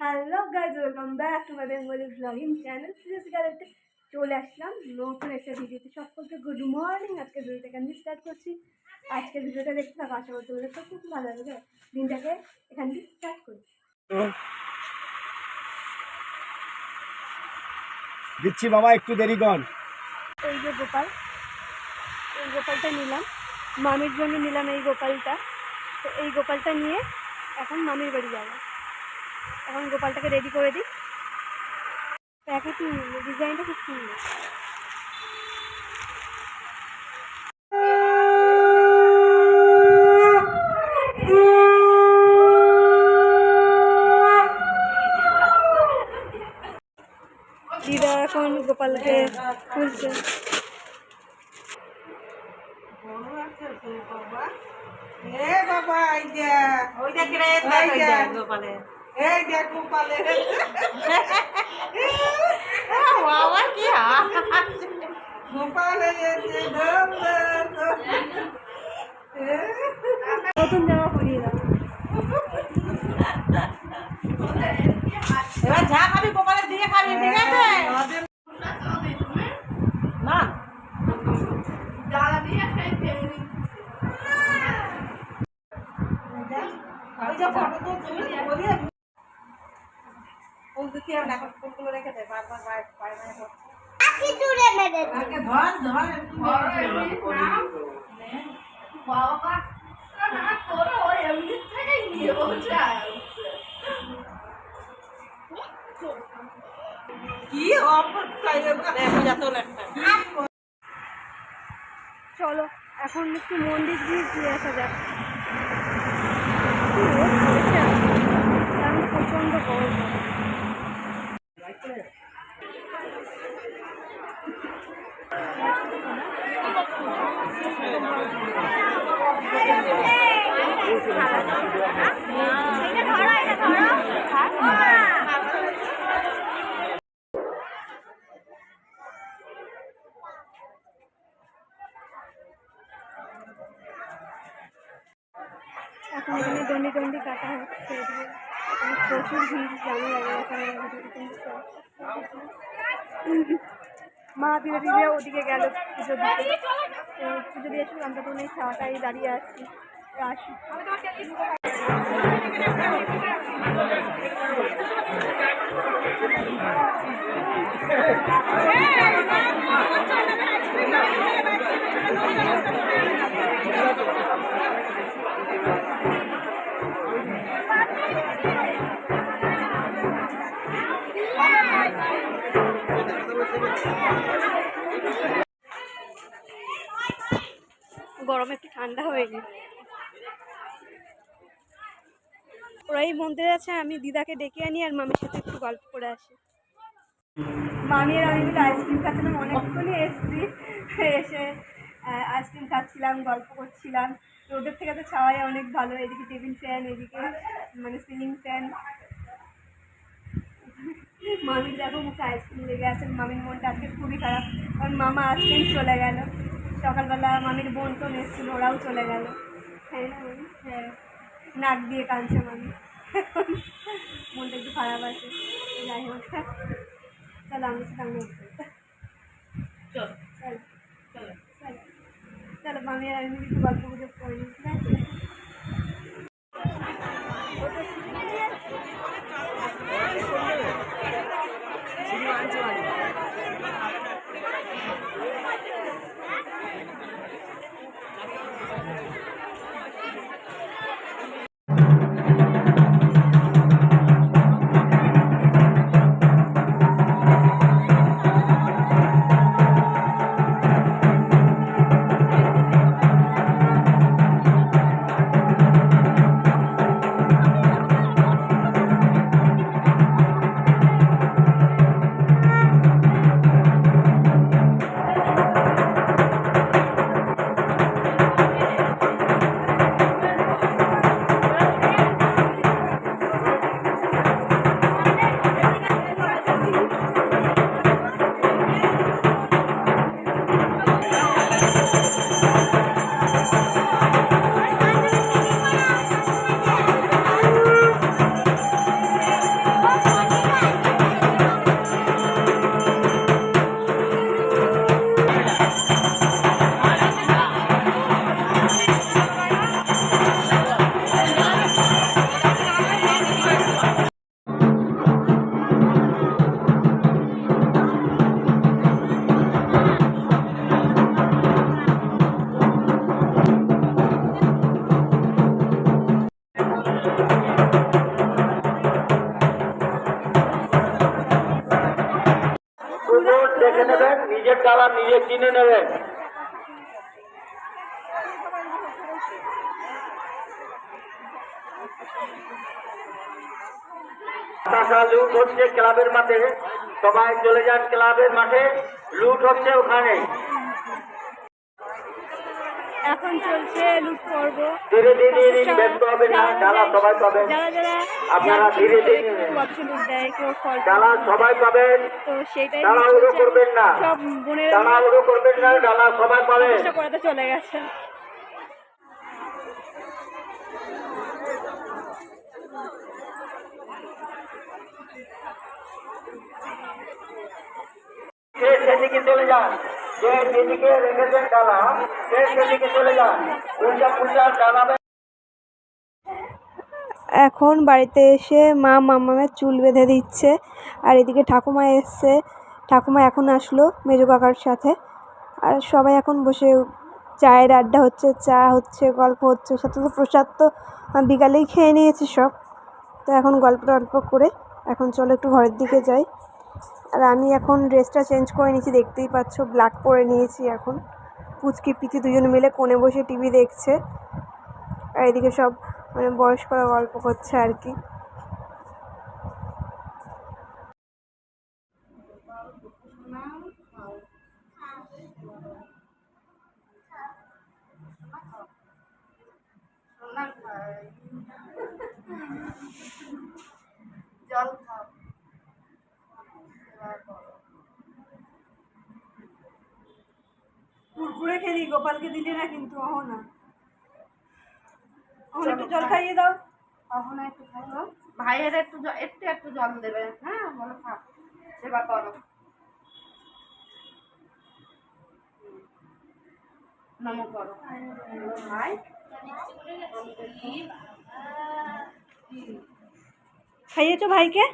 Hello guys welcome back to my Bengali blogging channel serious গ্যালারিতে চলে আসলাম নতুন একটা ভিডিওতে সকলকে গুড মর্নিং আজকে ভিডিওটা এখান থেকে স্টার্ট করছি? আজকের ভিডিওটা দেখতে থাকো আশা করতে বলে সব খুব ভালো লাগবে। দিনটাকে এখান থেকে স্টার্ট করি দিচ্ছি বাবা একটু দেরি কর। এই যে গোপাল এই গোপালটা নিলাম। মামির জন্য নিলাম এই গোপালটা। তো এই গোপালটা নিয়ে এখন মামির বাড়ি যাব। এখন গোপালটাকে রেডি করে দিই। প্যাকেটিং ডিজাইনটা খুব সুন্দর। দিদা এখন গোপালকে খুলছে। বাবা ওই দেখ রে ওই এই দেখ গোপালে বাবা কি গোপালে নতুন জামা পরিয়ে দাও। এবার যা খাবি গোপালের দিকে খাবি ঠিক আছে? না। ওই যে। ফটো তো তুমি ফুল দিতে হবে এখন ফুলগুলো রেখে বারবার। আগে ধর ধর একটু কি অপরটা দেখো যা তোর একটা। চলো এখন একটু মন্দির দিয়ে ঘুরে আসা যাক। কারণ প্রচণ্ড গরম। এখন এখানে দণ্ডি দণ্ডি কাটা হচ্ছে প্রচুর ভিড় জানা লাগে এখানে মা ধীরে ধীরে ওদিকে গেল, পুজো দিতে। পুজো দিয়ে এসে আমরা তো এই খাওয়াটাই দাঁড়িয়ে আসছি আসি। গরমে এই মন্দিরে আছে, আমি দিদাকে ডেকে আনি আর মামির সাথে একটু গল্প করে আসি। মামি আর আমি মিলে আইসক্রিম খাচ্ছিলাম, অনেকক্ষণই এসেছি। এসে আইসক্রিম খাচ্ছিলাম, গল্প করছিলাম। রোদের থেকে তো ছাওয়াই অনেক ভালো, এদিকে টেবিল ফ্যান, এদিকে মানে সিলিং ফ্যান। মামির দেখো মুখে আইসক্রিম লেগে আছে, মামির মনটা আজকে খুবই খারাপ। কারণ মামা আজকেই চলে গেল। সকালবেলা মামির বোন তো এসেছিল, ওরাও চলে গেল। হ্যাঁ হ্যাঁ। নাক দিয়ে কাঁদছে মামি। মনটা একটু খারাপ আছে। যাই হোক চলো আমি সামনে চল। চলো। চলো। চলো। আমি আর আমি একটু গল্প গুজব করে নিই নিজের ডালা নিজে কিনে নেবেন লুট হচ্ছে ক্লাবের মাঠে। সবাই চলে যান ক্লাবের মাঠে। লুট হচ্ছে ওখানে। এখন চলছে লুট পর্ব। ধীরে ধীরে ব্যস্ত হবে না ডালা সবাই পাবেন। যারা যারা আপনারা ধীরে ধীরে। লুট দেয় কেউ ফল ডালা সবাই পাবেন। তো সেটাই তাড়াহুড়ো চলছে। করবেন না। সব বোনেরা তাড়াহুড়ো করবেন না ডালা সবাই পাবেন। চেষ্টা করাতে চলে গেছে। সেদিকে চলে যান? এখন বাড়িতে এসে মা মামামের চুল বেঁধে দিচ্ছে, আর এদিকে ঠাকুমা এসছে। ঠাকুমা এখন আসলো মেজো কাকার সাথে। আর সবাই এখন বসে, চায়ের আড্ডা হচ্ছে, চা হচ্ছে, গল্প হচ্ছে, সাথে তো প্রসাদ তো বিকালেই খেয়ে নিয়েছি সব। তো এখন গল্প টল্প করে, এখন চলো একটু ঘরের দিকে যাই। আর আমি এখন ড্রেসটা চেঞ্জ করে নিয়েছি, দেখতেই পাচ্ছ ব্ল্যাক পরে নিয়েছি এখন। পুচকি পিচি দুজন মিলে কোণে বসে টিভি দেখছে। আর এদিকে সব মানে বয়স্করা গল্প করছে আর কি। জল কুরকুরে খেলি গোপালকে দিলি না কিন্তু অহ না অহন একটু জল খাইয়ে দাও। কখনো একটু খাব ভাইয়ের একটু একটু একটু জল দেবে। হ্যাঁ বলো খা সেবা করো। নমো করো। ভাই? খাইয়েছো ভাইকে?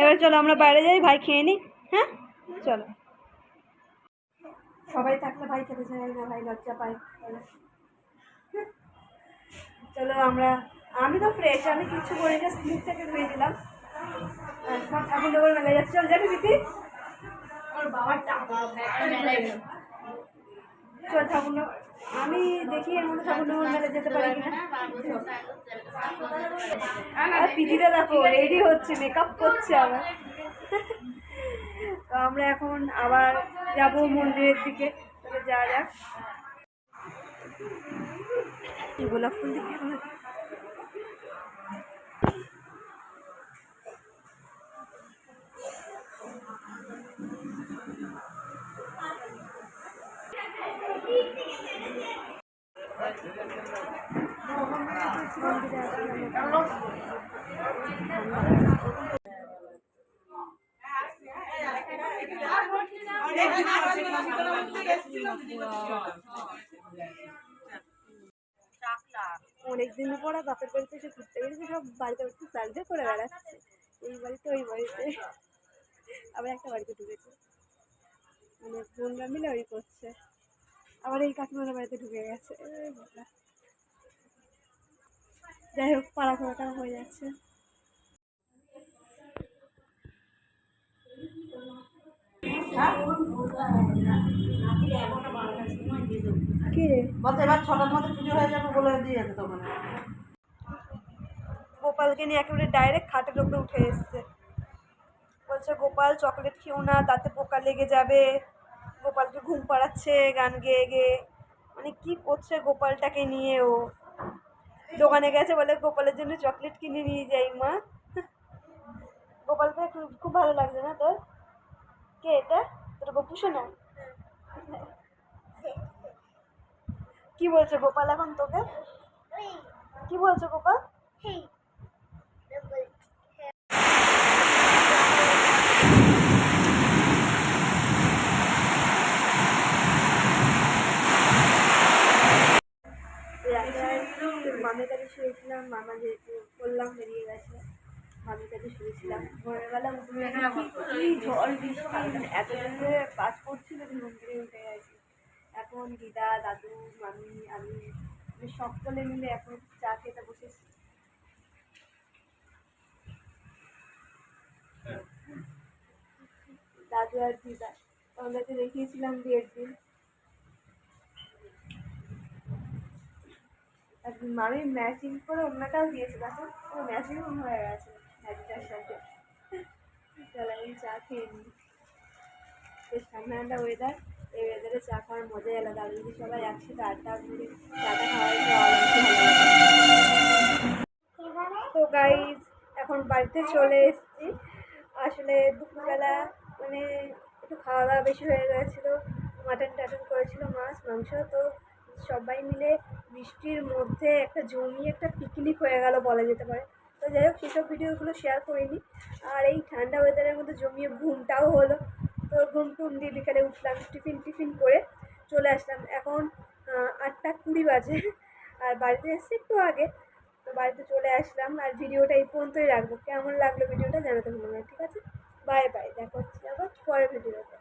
এবার চলো আমরা বাইরে যাই ভাই খেয়ে নি হ্যাঁ? চলো। সবাই থাকলে ভাই খেতে চায় না ভাই লজ্জা পায় চলো আমরা আমি তো ফ্রেশ আমি কিচ্ছু করি না স্লিপ থেকে ধুয়ে দিলাম ঠাকুর ডোবর মেলায় যাচ্ছে চল যাবি দিদি চল ঠাকুর আমি দেখি এর মধ্যে ঠাকুর ডোবর মেলায় যেতে পারি কিনা আর দেখো রেডি হচ্ছে মেকআপ করছে আবার তো আমরা এখন আবার যাব মন্দিরের দিকে যাওয়া যাক। এই গোলাপ ফুল দেখি আমার। মন্দিরে আসলাম। অনেকদিন পর বাপের বাড়িতে এসে ঘুরতে বেরিয়েছে সব বাড়িতে বাড়িতে সার্ভে করে বেড়াচ্ছে। এই বাড়িতে, ওই বাড়িতে। আবার একটা বাড়িতে ঢুকেছে। মানে বোনরা মিলে ওই করছে। আবার এই কাকিমার বাড়িতে ঢুকে গেছে। যাই হোক পাড়া ঘোরাটা হয়ে যাচ্ছে। এবার ছটার মধ্যে পুজো হয়ে যাবে বলে দিয়ে যেত তখন গোপালকে নিয়ে একেবারে ডাইরেক্ট খাটের উপরে উঠে এসছে। বলছে গোপাল চকলেট খেও না তাতে পোকা লেগে যাবে। গোপালকে ঘুম পাড়াচ্ছে গান গেয়ে গেয়ে। মানে কি করছে গোপালটাকে নিয়ে ও? দোকানে গেছে বলে গোপালের জন্য চকলেট কিনে নিয়ে যাই মা। গোপালকে খুব ভালো লাগছে না তোর? কে এটা? তোর গপু শোনা। কি বলছে গোপাল এখন তোকে? কি বলছো গোপাল? মামের কাছে শুয়েছিলাম, মামা যেহেতু বললাম বেরিয়ে গেছে। মামির কাছে শুয়েছিলাম ভোরবেলা উঠে ঝড় বৃষ্টি মানে এত জোরে পাস করছিল যে ঘুম উঠে গেছি। এখন দিদা দাদু মামি আমি মানে সকলে মিলে এখন চা খেতে বসেছি। দাদু আর দিদা তো আপনাকে দেখিয়েছিলাম বিয়ের দিন। মামি ম্যাচিং করে অন্যটাও দিয়েছে দেখো ম্যাচিং হয়ে গেছে। চা খেয়ে ওয়েদার এই ওয়েদারে চা খাওয়ার মজাই আলাদা। যদি সবাই একসাথে খাওয়াই। তো গাইজ এখন বাড়িতে চলে এসেছি। আসলে দুপুরবেলা মানে একটু খাওয়া দাওয়া বেশি হয়ে গেছিল মাটন টাটন করেছিল, মাছ, মাংস। তো সবাই মিলে বৃষ্টির মধ্যে একটা জমি, একটা পিকনিক হয়ে গেল বলা যেতে পারে। তো যাই হোক, সেসব ভিডিওগুলো শেয়ার করিনি। আর এই ঠান্ডা ওয়েদারের মধ্যে জমিয়ে ঘুমটাও হলো। তো ঘুম টুম দিয়ে বিকালে উঠলাম, টিফিন টিফিন করে চলে আসলাম। এখন আটটা কুড়ি বাজে। আর বাড়িতে এসেছি একটু আগে। তো বাড়িতে চলে আসলাম। আর ভিডিওটা এই পর্যন্তই রাখব। কেমন লাগল ভিডিওটা জানাতে ভুলো না, ঠিক আছে? বাই বাই দেখা হচ্ছে আবার পরের ভিডিওতে।